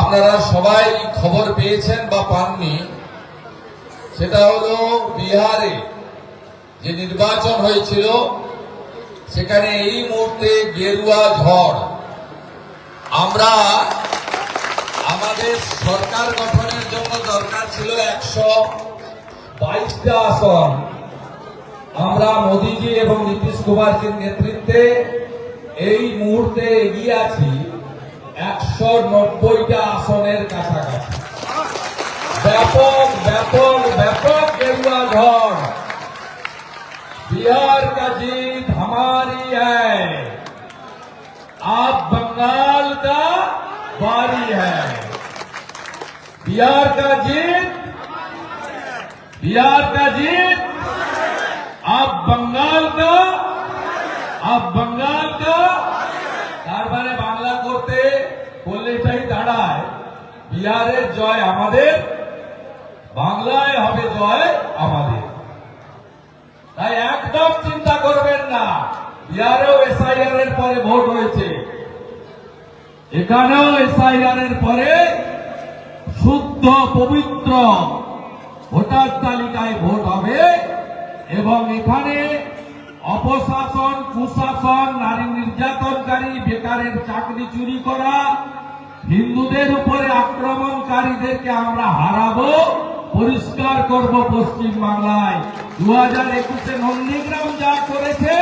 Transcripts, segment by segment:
আপনারা সবাই খবর পেয়েছেন বা পাননি, সেটা হলো বিহারে যে নির্বাচন হয়েছিল, সেখানে এই মুহূর্তে গেরুয়া ঝড়। আমরা আমাদের সরকার গঠনের জন্য দরকার ছিল একশো বাইশটা আসন। আমরা মোদীজি এবং নীতিশ কুমারজির নেতৃত্বে এই মুহূর্তে এগিয়ে আছি। একশো নব্বইটা আসনের কাছাকাছি ব্যাপক ব্যাপক ব্যাপক গেরুয়া ঝড় बिहार का जीत हमारी है आप बंगाल का बारी है बिहार का जीत बिहार का जीत आप बंगाल का आप बंगाल का তার মানে বাংলা করতে বললে এটাই দাঁড়ায়। বিহারের জয় আমাদের, বাংলায় হবে জয় আমাদের। তাই একদম চিন্তা করবেন না, বিহারেও এসআইআর এর পরে ভোট হয়েছে। এখানেও এসআইআর এর পরে শুদ্ধ, পবিত্র ভোটার তালিকায় ভোট হবে এবং এখানে অপশাসন, কুশাসন, নারী বেকারের চাকরি চুরি করা, হিন্দুদের উপরে আক্রমণকারীদেরকে আমরা হারাবো, পরিষ্কার করব পশ্চিম বাংলায়। দু হাজার একুশে নন্দীগ্রাম যা করেছে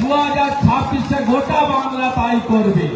দু হাজার ছাব্বিশে গোটা বাংলা তাই করবে।